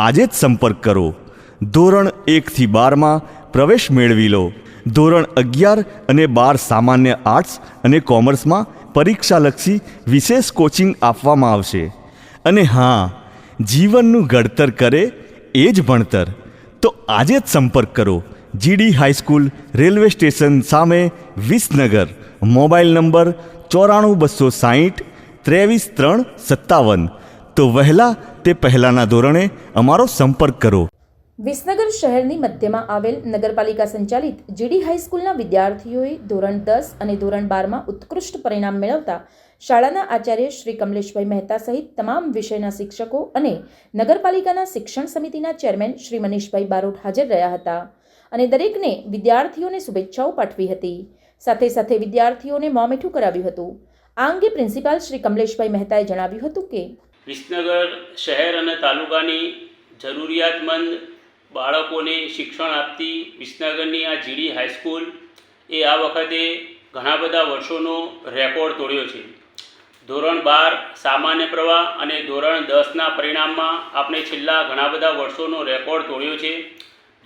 આજે જ સંપર્ક કરો. ધોરણ એકથી બારમાં પ્રવેશ મેળવી લો. ધોરણ અગિયાર અને બાર સામાન્ય આર્ટ્સ અને કોમર્સમાં પરીક્ષાલક્ષી વિશેષ કોચિંગ આપવામાં આવશે. અને હા, જીવનનું ઘડતર કરે એ જ ભણતર. તો આજે જ સંપર્ક કરો. જીડી હાઈસ્કૂલ રેલવે સ્ટેશન સામે વિસનગર. મોબાઈલ નંબર ચોરાણું બસો સાહીઠ, ત્રેવીસ ત્રણ સત્તાવન. તો વહેલા તે પહેલાંના ધોરણે અમારો સંપર્ક કરો. વિસનગર શહેરની મધ્યમાં આવેલ નગરપાલિકા સંચાલિત જીડી હાઈસ્કૂલના વિદ્યાર્થીઓએ ધોરણ દસ અને ધોરણ બારમાં ઉત્કૃષ્ટ પરિણામ મેળવતા શાળાના આચાર્ય શ્રી કમલેશભાઈ મહેતા સહિત તમામ વિષયના શિક્ષકો અને નગરપાલિકાના શિક્ષણ સમિતિના ચેરમેન શ્રી મનીષભાઈ બારોટ હાજર રહ્યા હતા અને દરેકને વિદ્યાર્થીઓને શુભેચ્છાઓ પાઠવી હતી. સાથે સાથે વિદ્યાર્થીઓને મોં મીઠું કરાવ્યું હતું. આ અંગે પ્રિન્સિપાલ શ્રી કમલેશભાઈ મહેતાએ જણાવ્યું હતું કે વિસનગર શહેર અને તાલુકાની જરૂરિયાતમંદ બાળકોને શિક્ષણ આપતી વિસનગરની આ જીડી હાઈસ્કૂલ એ આ વખતે ઘણા બધા વર્ષોનો રેકોર્ડ તોડ્યો છે. ધોરણ બાર સામાન્ય પ્રવાહ અને ધોરણ દસના પરિણામમાં આપણે છેલ્લા ઘણા બધા વર્ષોનો રેકોર્ડ તોડ્યો છે.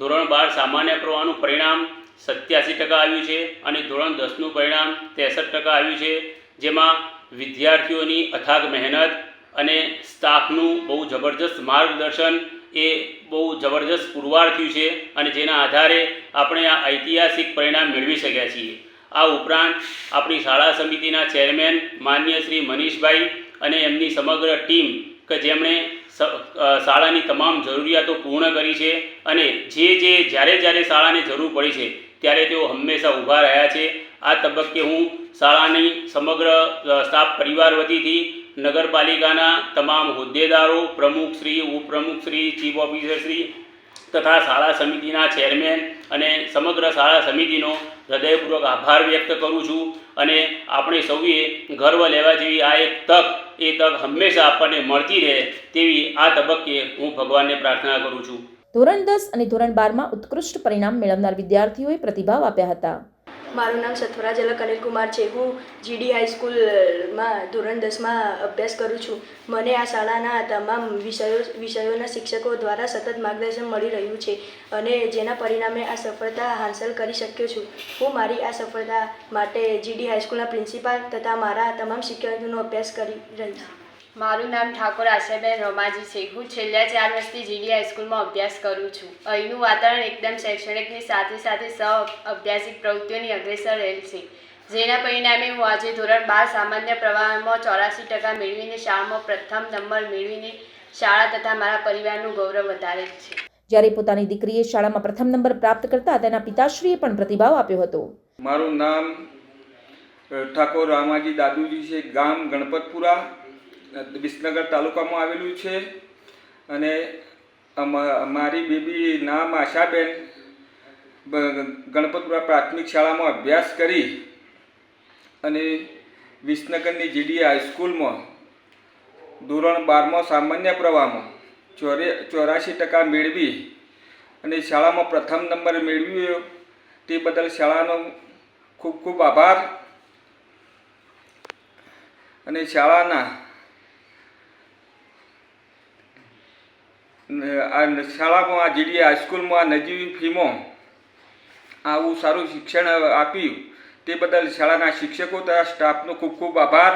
ધોરણ બાર સામાન્ય પ્રવાહનું પરિણામ સત્યાસી ટકા આવ્યું છે અને ધોરણ દસનું પરિણામ ત્રેસઠ ટકા આવ્યું છે, જેમાં વિદ્યાર્થીઓની અથાગ મહેનત અને સ્ટાફનું બહુ જબરજસ્ત માર્ગદર્શન એ બહુ જબરજસ્ત પુરવાર થયું છે અને જેના આધારે આપણે આ ઐતિહાસિક પરિણામ મેળવી શક્યા છીએ. આ ઉપરાંત આપણી શાળા સમિતિના ચેરમેન માન્ય શ્રી મનીષભાઈ અને એમની સમગ્ર ટીમ કે જેમણે શાળાની તમામ જરૂરિયાતો પૂર્ણ કરી છે અને જે જે જ્યારે જ્યારે શાળાને જરૂર પડી છે ત્યારે તેઓ હંમેશા ઊભા રહ્યા છે. આ તબક્કે હું શાળાની સમગ્ર સ્ટાફ પરિવાર વતીથી નગરપાલિકાના તમામ હોદ્દેદારો પ્રમુખશ્રી ઉપપ્રમુખશ્રી ચીફ ઓફિસરશ્રી તથા શાળા સમિતિના ચેરમેન અને સમગ્ર શાળા સમિતિનો હૃદયપૂર્વક આભાર વ્યક્ત કરું છું અને આપણે સૌએ ગર્વ લેવા જેવી આ એક તક, એ તક હંમેશા આપણને મળતી રહે તેવી આ તબક્કે હું ભગવાનને પ્રાર્થના કરું છું. ધોરણ દસ અને ધોરણ બારમાં ઉત્કૃષ્ટ પરિણામ મેળવનાર વિદ્યાર્થીઓએ પ્રતિભાવ આપ્યા હતા. મારું નામ સત્વરાજ ઝલક અનિલકુમાર છે. હું જીડી હાઈસ્કૂલમાં ધોરણ દસમાં અભ્યાસ કરું છું. મને આ શાળાના તમામ વિષયો, વિષયોના શિક્ષકો દ્વારા સતત માર્ગદર્શન મળી રહ્યું છે અને જેના પરિણામે આ સફળતા હાંસલ કરી શક્યો છું. હું મારી આ સફળતા માટે જીડી હાઈસ્કૂલના પ્રિન્સિપાલ તથા મારા તમામ શિક્ષકોનો અભ્યાસ કરી રહી છું. મારું નામ ઠાકોર આશાબેન રમાજી છે. હું છેલ્લા ચાર વર્ષથી જીડી હાઈસ્કૂલમાં અભ્યાસ કરું છું. અહીંનું વાતાવરણ એકદમ શૈક્ષણિકની સાથે સાથે સહ અભ્યાસિક પ્રવૃત્તિઓની અગ્રેસર રહેલ છે. જેના પરિણામે હું આજે ધોરણ બાર સામાન્ય પ્રવાહમાં ચોરાસી ટકા મેળવીને શાળામાં પ્રથમ નંબર મેળવીને શાળા તથા મારા પરિવારનું ગૌરવ વધારે છે. જ્યારે પોતાની દીકરીએ શાળામાં પ્રથમ નંબર પ્રાપ્ત કરતા તેના પિતાશ્રીએ પણ પ્રતિભાવ આપ્યો હતો. મારું નામ ઠાકોર રામાજી દાદુજી છે. ગામ ગણપતપુરા. વિસનગર તાલુકામાં આવેલું છે. અને મારી બેબી નામ આશાબેન. ગણપતપુરા પ્રાથમિક શાળામાં અભ્યાસ કરી અને વિસનગરની જીડી હાઈસ્કૂલમાં ધોરણ બારમાં સામાન્ય પ્રવાહમાં ચોરે, ચોરાશી ટકા મેળવી અને શાળામાં પ્રથમ નંબર મેળવ્યો તે બદલ શાળાનો ખૂબ ખૂબ આભાર. અને શાળાના આ શાળામાં, આ જીડી હાઈસ્કૂલમાં નજીવી ફીમાં આવું સારું શિક્ષણ આપ્યું, તે બદલ શાળાના શિક્ષકો તથા સ્ટાફનો ખૂબ ખૂબ આભાર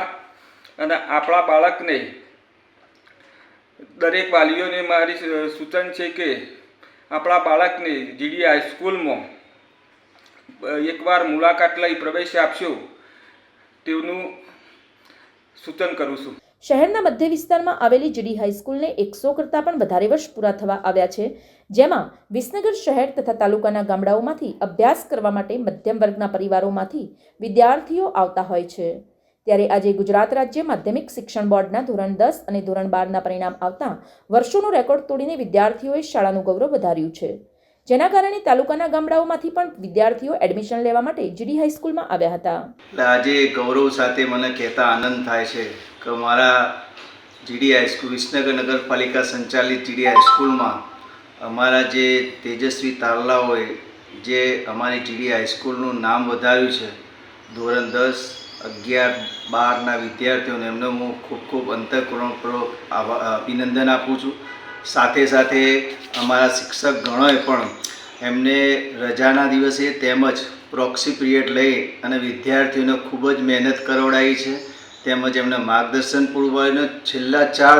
અને આપણા બાળકને દરેક વાલીઓને મારી સૂચન છે કે આપણા બાળકને જીડી હાઈસ્કૂલમાં એકવાર મુલાકાત લઈ પ્રવેશ આપશો તેવું સૂચન કરું છું. શહેરના મધ્ય વિસ્તારમાં આવેલી જીડી હાઈસ્કૂલને એકસો કરતાં પણ વધારે વર્ષ પૂરા થવા આવ્યા છે, જેમાં વિસનગર શહેર તથા તાલુકાના ગામડાઓમાંથી અભ્યાસ કરવા માટે મધ્યમ વર્ગના પરિવારોમાંથી વિદ્યાર્થીઓ આવતા હોય છે. ત્યારે આજે ગુજરાત રાજ્ય માધ્યમિક શિક્ષણ બોર્ડના ધોરણ દસ અને ધોરણ બારના પરિણામ આવતા વર્ષોનો રેકોર્ડ તોડીને વિદ્યાર્થીઓએ શાળાનું ગૌરવ વધાર્યું છે. જેના કારણે તાલુકાના ગામડાઓમાંથી પણ વિદ્યાર્થીઓ એડમિશન લેવા માટે જીડી હાઈસ્કૂલમાં આવ્યા હતા. એટલે આજે ગૌરવ સાથે મને કહેતા આનંદ થાય છે કે મારા જીડી હાઈસ્કૂલ વિસનગર નગરપાલિકા સંચાલિત જીડી હાઈસ્કૂલમાં અમારા જે તેજસ્વી તારલાઓએ જે અમારી જીડી હાઈસ્કૂલનું નામ વધાર્યું છે, ધોરણ દસ, અગિયાર, બારના વિદ્યાર્થીઓને એમને હું ખૂબ ખૂબ અંતઃકરણપૂર્વક અભિનંદન આપું છું. સાથે સાથે અમારા શિક્ષક ગણોએ પણ એમને રજાના દિવસે તેમજ પ્રોક્સી પિરિયડ લઈ અને વિદ્યાર્થીઓને ખૂબ જ મહેનત કરવડાવી છે. તેમજ એમને માર્ગદર્શન પૂર્વને છેલ્લા ચાર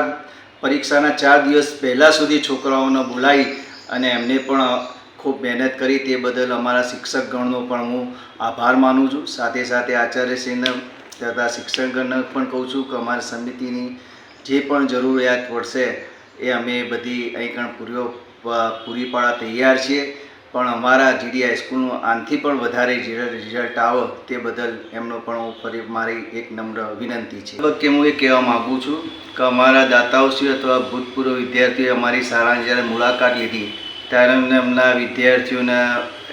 પરીક્ષાના ચાર દિવસ પહેલાં સુધી છોકરાઓને બોલાવી અને એમને પણ ખૂબ મહેનત કરી તે બદલ અમારા શિક્ષક ગણનો પણ હું આભાર માનું છું. સાથે સાથે આચાર્યશ્રીને તથા શિક્ષકગણને પણ કહું છું કે અમારી સમિતિની જે પણ જરૂરિયાત પડશે એ અમે બધી અહીં કણ પૂરીઓ પૂરી પાડવા તૈયાર છીએ. પણ અમારા જીડી હાઈસ્કૂલનું આનથી પણ વધારે રિઝલ્ટ આવે તે બદલ એમનો પણ હું ફરી મારી એક નમ્ર વિનંતી છે. કે હું એ કહેવા માગું છું કે અમારા દાતાઓશ્રી અથવા ભૂતપૂર્વ વિદ્યાર્થીઓએ અમારી શાળાની જ્યારે મુલાકાત લીધી, ત્યારે અમને એમના વિદ્યાર્થીઓને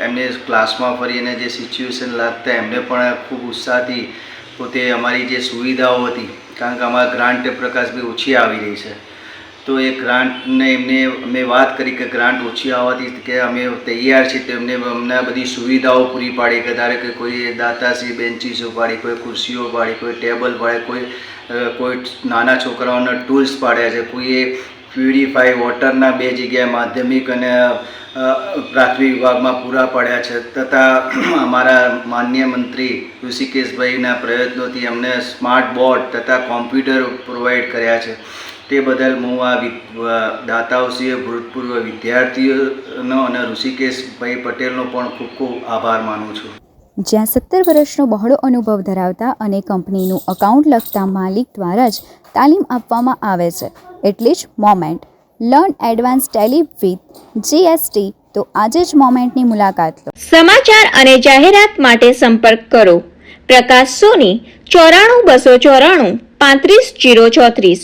એમને ક્લાસમાં ફરીને જે સિચ્યુએશન લાગતા એમને પણ ખૂબ ઉત્સાહથી પોતે અમારી જે સુવિધાઓ હતી, કારણ કે અમારા ગ્રાન્ટ પ્રકાશ બી ઓછી આવી રહી છે. તો એ ગ્રાન્ટને એમને મેં વાત કરી કે ગ્રાન્ટ ઓછી આવવાથી કે અમે તૈયાર છીએ, તો એમને અમને બધી સુવિધાઓ પૂરી પાડી કે ધારે કે કોઈ દાતાશ્રી બેન્ચીસો પાડી કોઈ ખુરશીઓ પાડી કોઈ ટેબલ પાડે કોઈ કોઈ નાના છોકરાઓના ટૂલ્સ પાડ્યા છે, કોઈએ પ્યુરિફાઈ વોટરના બે જગ્યાએ માધ્યમિક અને પ્રાથમિક વિભાગમાં પૂરા પાડ્યા છે, તથા અમારા માન્ય મંત્રી ઋષિકેશભાઈના પ્રયત્નોથી અમને સ્માર્ટ બોર્ડ તથા કોમ્પ્યુટર પ્રોવાઈડ કર્યા છે. તે બદલ હું આ દાતાઓશ્રીએ ભૂતપૂર્વ વિદ્યાર્થીઓનો અને ઋષિકેશભાઈ પટેલનો પણ ખૂબ ખૂબ આભાર માનું છું. જ્યાં સત્તર વર્ષનો બહોળો અનુભવ ધરાવતા અને કંપનીનું અકાઉન્ટ લખતા માલિક દ્વારા જ તાલીમ આપવામાં આવે છે. એટલે જ moment learn advance Tally with GST તો આજે જ મોમેન્ટની મુલાકાત લો. સમાચાર અને જાહેરાત માટે સંપર્ક કરો. પ્રકાશ સોની ચોરાણું બસો ચોરાણું પાંત્રીસ જીરો ચોત્રીસ.